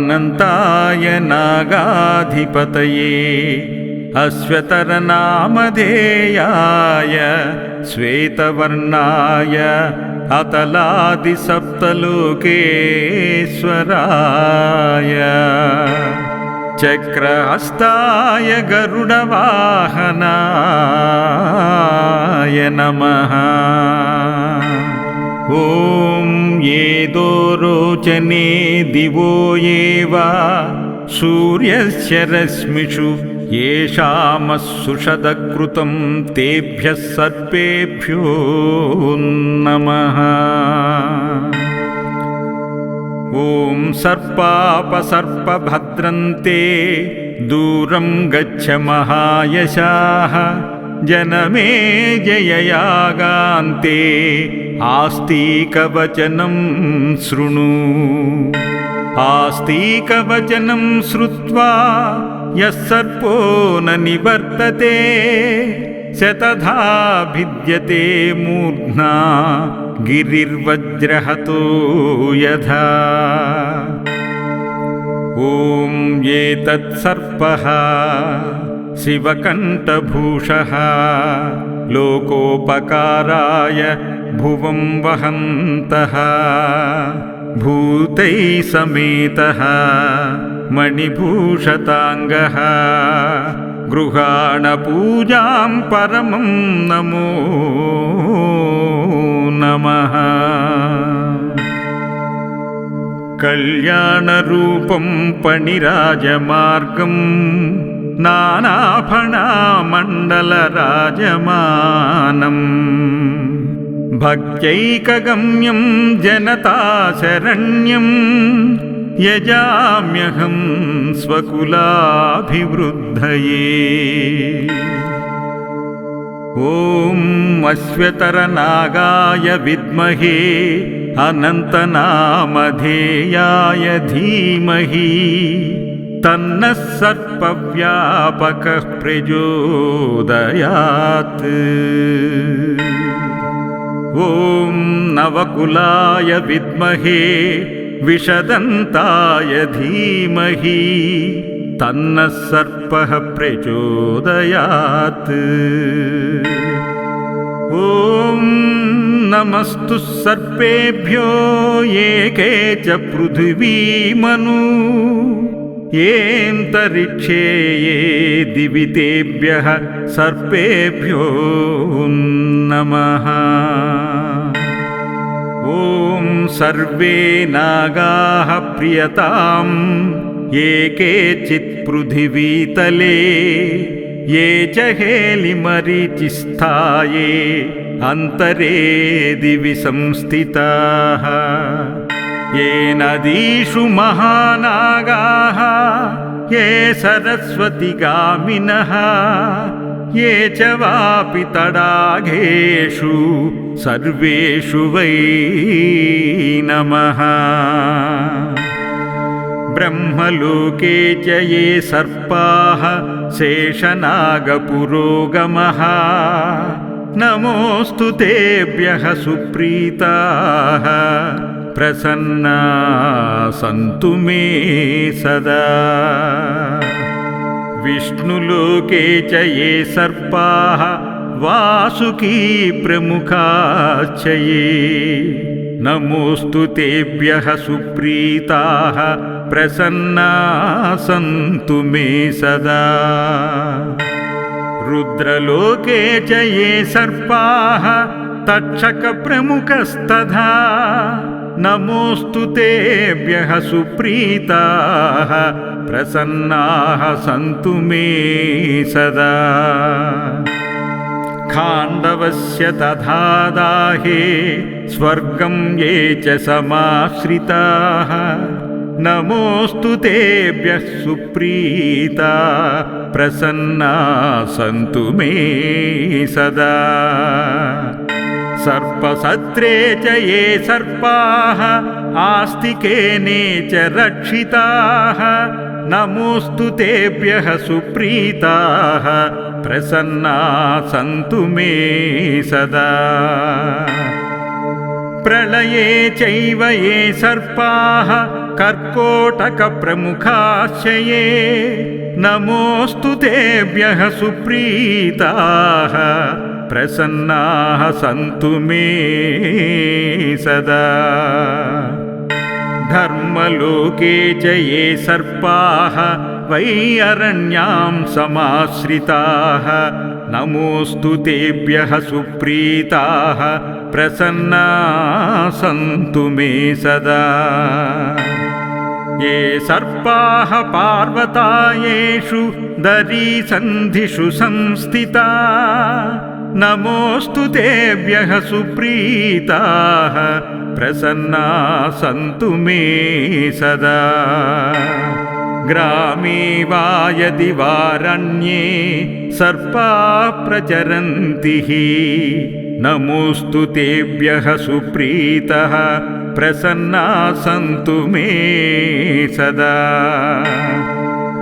अनन्ताय नागाधिपतये अश्वतरनामधेयाय श्वेतवर्णाय अतलादिसप्तलोकेश्वराय चक्रहस्ताय गरुडवाहनाय नमः ॐ येदो रोचने दिवो ये वा सूर्यस्य रश्मिषु येषामस्सुषदकृतं तेभ्यः सर्पेभ्यो नमः ॐ सर्पापसर्पभद्रन्ते दूरं गच्छ महायशाः। जनमे जययागान्ते आस्तीकवचनं शृणु। आस्तीकवचनं श्रुत्वा यः सर्पो न निवर्तते शतधा भिद्यते मूर्ध्ना गिरिर्वज्रहतो यथा। ॐ एतत्सर्पः शिवकण्ठभूषः लोकोपकाराय भुवं वहन्तः भूतैः समेतः मणिभूषताङ्गः गृहाणपूजां परमं नमो नमः। कल्याणरूपं पणिराजमार्गं नानाफणामण्डलराजमानम् भक्त्यैकगम्यं जनताशरण्यं यजाम्यहं स्वकुलाभिवृद्धये। ॐ अश्वतरनागाय विद्महे अनन्तनामधेयाय धीमहि। तन्नः सर्पव्यापकः प्रचोदयात् ॐ नवकुलाय विद्महे विशदन्ताय धीमहि तन्नः सर्पः प्रचोदयात्। ॐ नमस्तु सर्पेभ्यो एके च पृथिवीमनु येऽन्तरिक्षे ये दिवि तेभ्यः सर्पेभ्यो नमः। ॐ सर्वे नागाः प्रियताम् एके चित्पृथिवीतले ये च हेलिमरीचिस्थाये अन्तरे दिवि संस्थिताः ये नदीषु महानागाः ये सरस्वतिगामिनः ये च वापि तडागेषु सर्वेषु वै नमः। ब्रह्मलोके च ये सर्पाः शेषनागपुरोगमः नमोऽस्तु तेभ्यः सुप्रीताः प्रसन्ना सन्तु मे सदा। विष्णुलोके च ये सर्पाः वासुकी प्रमुखाश्च ये। नमोऽस्तु तेभ्यः सुप्रीताः प्रसन्ना सन्तु मे सदा। रुद्रलोके च ये सर्पाः तक्षकप्रमुखस्तथा नमोऽस्तु तेभ्यः सुप्रीताः प्रसन्नाः सन्तु मे सदा। खाण्डवस्य तथा दाहे स्वर्गं ये च समाश्रिताः नमोऽस्तु तेभ्यः सुप्रीता प्रसन्ना सन्तु मे सदा सर्पसत्रे च ये सर्पाः आस्तिकेने च रक्षिताः। नमोऽस्तु तेभ्यः सुप्रीताः। प्रसन्ना सन्तु मे सदा। प्रलये चैव ये सर्पाः कर्कोटकप्रमुखाश्च ये नमोऽस्तु तेभ्यः सुप्रीताः प्रसन्नाः सन्तु मे सदा। धर्मलोके च ये सर्पाः वै अरण्यां समाश्रिताः। नमोऽस्तु तेभ्यः सुप्रीताः। प्रसन्ना सन्तु मे सदा। ये सर्पाः पार्वतायेषु दरीसन्धिषु संस्थिता नमोऽस्तु तेभ्यः सुप्रीताः प्रसन्ना सन्तु मे सदा। ग्रामे वा यदि वारण्ये सर्पा प्रचरन्ति नमोऽस्तु तेभ्यः सुप्रीतः प्रसन्ना सन्तु मे सदा।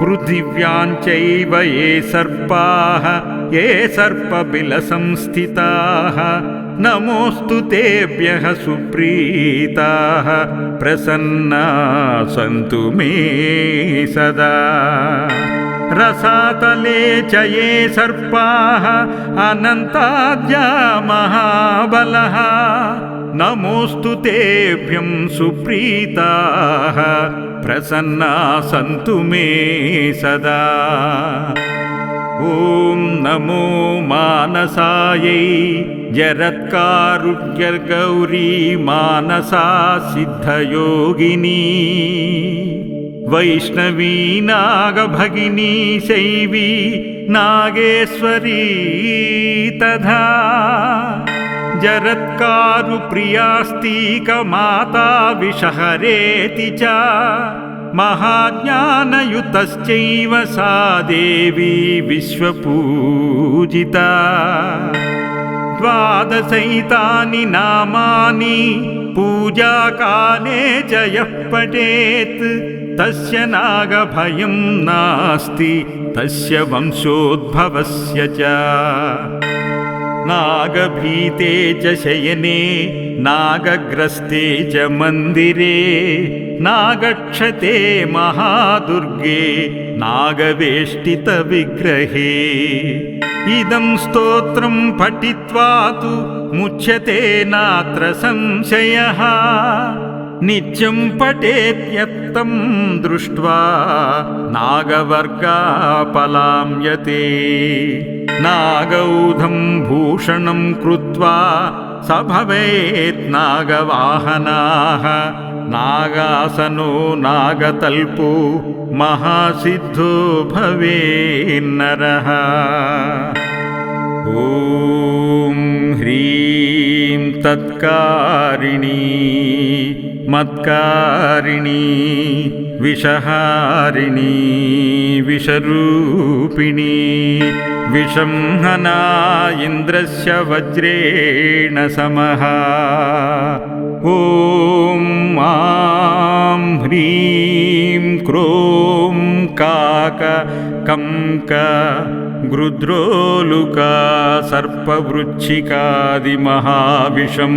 पृथिव्याञ्चैव ये सर्पाः ये सर्पबिलसंस्थिताः नमोऽस्तु तेभ्यः सुप्रीताः प्रसन्ना सन्तु मे सदा रसातले च ये सर्पाः अनन्ताद्या महाबलः नमोऽस्तु तेभ्यं सुप्रीताः प्रसन्ना सन्तु मे सदा ॐ नमो मानसायै जरत्कारुण्यगौरी मानसा सिद्धयोगिनी वैष्णवी नागभगिनी शैवी नागेश्वरी तथा जरत्कारुप्रियास्तीकमाता विषहरेति च महाज्ञानयुतश्चैव सा देवी विश्वपूजिता। द्वादशैतानि नामानि पूजाकाले च यः पठेत् तस्य नागभयं नास्ति तस्य वंशोद्भवस्य च। नागभीते च शयने नागग्रस्ते च मन्दिरे नागक्षते महादुर्गे नागवेष्टितविग्रहे। इदं स्तोत्रं पठित्वा तु मुच्यते नात्र संशयः। नित्यं पठेत्यत्तं दृष्ट्वा नागवर्गापलाम्यते। नागौधं भूषणं कृत्वा स भवेत् नागवाहनाः नागासनो नागतल्पो महासिद्धो भवेन्नरः ॐ ह्रीं तत्कारिणी मत्कारिणी विषहारिणी विषरूपिणी विषंहना इन्द्रस्य वज्रेण समः क्रों काक कङ्क गृद्रोलुका सर्पवृच्छिकादिमहाविषं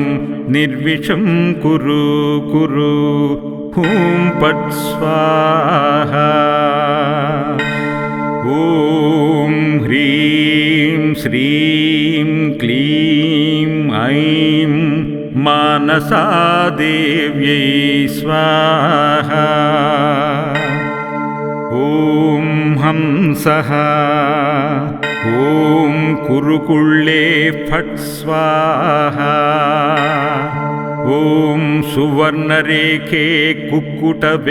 निर्विषं कुरु कुरु हूं पट् स्वाहा। ॐ ह्रीं श्रीं क्लीं ऐं मानसादेव्यै स्वाहा। ॐ हंसः ॐ कुरुकुल्ले फट् स्वाहा। ॐ सुवर्णरेखे कुक्कुटविग्रहरूपिणी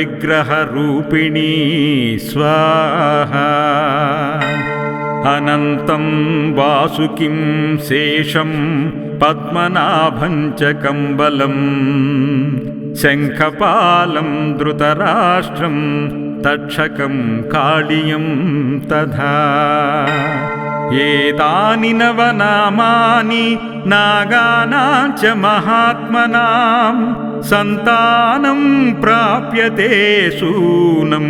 स्वाहा। अनन्तं वासुकिं शेषं पद्मनाभं च कम्बलं शङ्खपालं धृतराष्ट्रं तक्षकं काळियं तथा। एतानि नवनामानि नागानां च महात्मनां सन्तानं प्राप्यते सूनं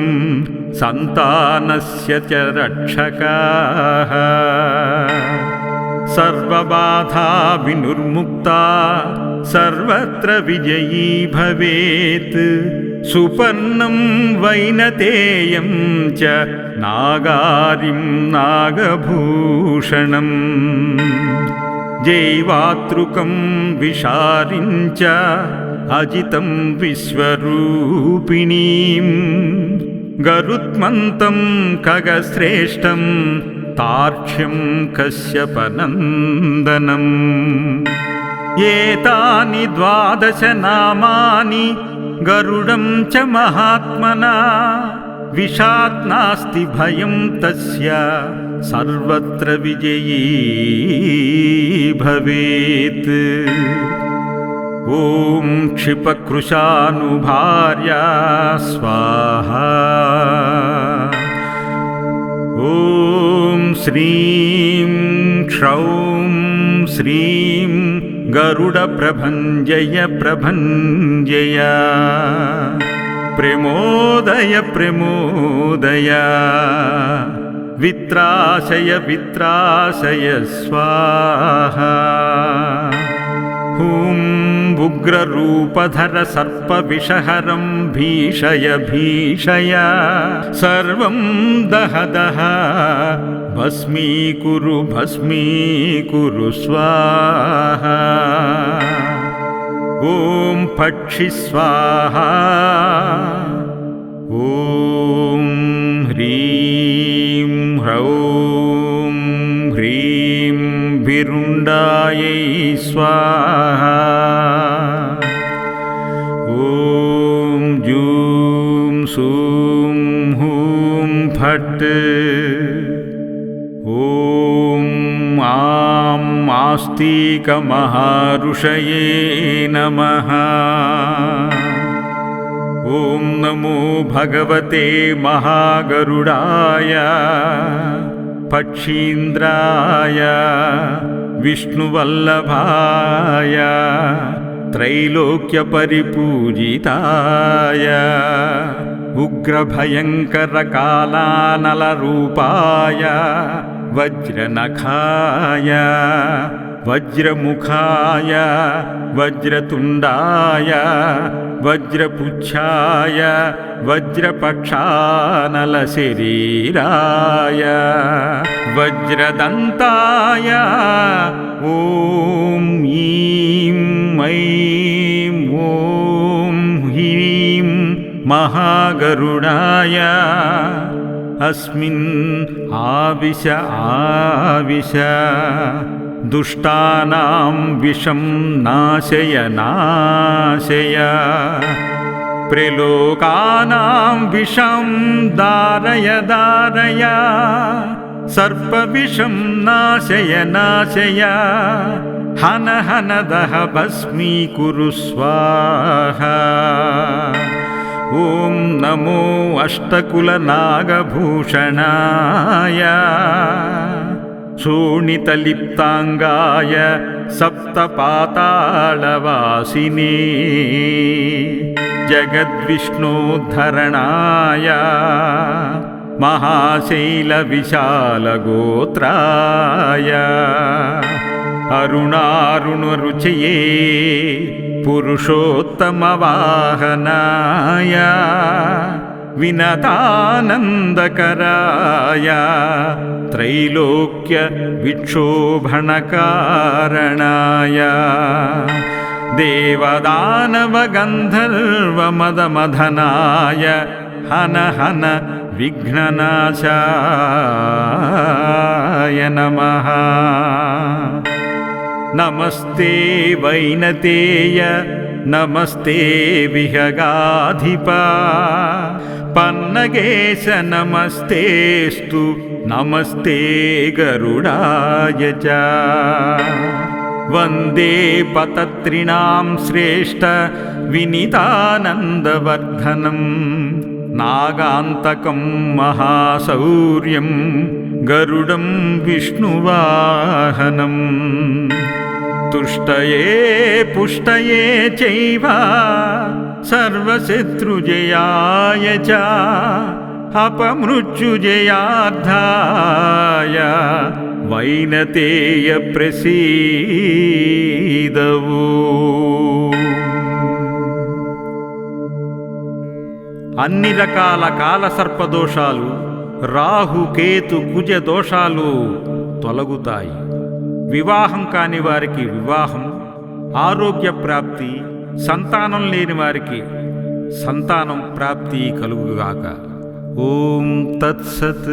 सन्तानस्य च रक्षकाः सर्वबाधा विनुर्मुक्ता सर्वत्र विजयी भवेत्। सुपर्णं वैनतेयं च नागारिं नागभूषणम्। जैवातृकं विशारिं च अजितं विश्वरूपिणीम्। गरुत्मन्तं खगश्रेष्ठं तार्क्ष्यं कश्यपनन्दनम्। एतानि द्वादशनामानि गरुडं च महात्मना। विषात् नास्ति भयं तस्य सर्वत्र विजयी भवेत्। ॐ क्षिपकृशानुभार्या स्वाहा ॐ श्रीं क्षौं श्रीं गरुडप्रभञ्जय प्रभञ्जय। प्रमोदय प्रमोदय। वित्राशय वित्राशय स्वाहा हुं उग्ररूपधर सर्पविषहरं भीषय भीषय। सर्वं दह दह। भस्मीकुरु भस्मीकुरु स्वाहा। ॐ पक्षि स्वाहा। ॐ ह्रीं ह्रौं विरुण्डायै स्वाहा। ॐ जूं सूं हूं फट्। ॐ आं आस्तिकमहाऋषये नमः। ॐ नमो भगवते महागरुडाय पक्षीन्द्राय विष्णुवल्लभाय त्रैलोक्यपरिपूजिताय उग्रभयङ्करकालानलरूपाय वज्रनखाय वज्रमुखाय वज्रतुण्डाय वज्रपुच्छाय वज्रपक्षानलशरीराय वज्रदन्ताय ॐ ईं ऐं ॐ ह्रीं महागरुडाय अस्मिन् आविश आविश दुष्टानां विषं नाशय नाशय। प्रलोकानां विषं दारय दारय सर्पविषं नाशय नाशय। हन हन दह भस्मीकुरु स्वाहा। ॐ नमो अष्टकुलनागभूषणाय शोणितलिप्ताङ्गाय सप्तपाताळवासिने जगद्विष्णोद्धरणाय महाशैलविशालगोत्राय। अरुणारुणरुचये पुरुषोत्तमवाहनाय विनतानन्दकराय त्रैलोक्यविक्षोभणकारणाय देवदानवगन्धर्वमदमधनाय हन हन विघ्ननाशाय नमः। नमस्ते वैनतेय नमस्ते विहगाधिप पन्नगेश नमस्तेस्तु नमस्ते गरुडाय च। वन्दे पतत्रिणां श्रेष्ठ विनितानन्दवर्धनं नागान्तकं महाशौर्यं गरुडं विष्णुवाहनम्। तुष्टये पुष्टये चैव सर्वशत्रुजयाय च अपमृत्युजयार्धाय वैनतेय प्रसीदवो అన్ని రకాల కాలసర్పదోషాలు రాహు కేతు కుజ దోషాలు తొలగుతాయి వివాహం కాని వారికి వివాహం ఆరోగ్య ప్రాప్తి సంతానం లేని వారికి సంతానం ప్రాప్తి కలుగుగాక. ఓం తత్సత్.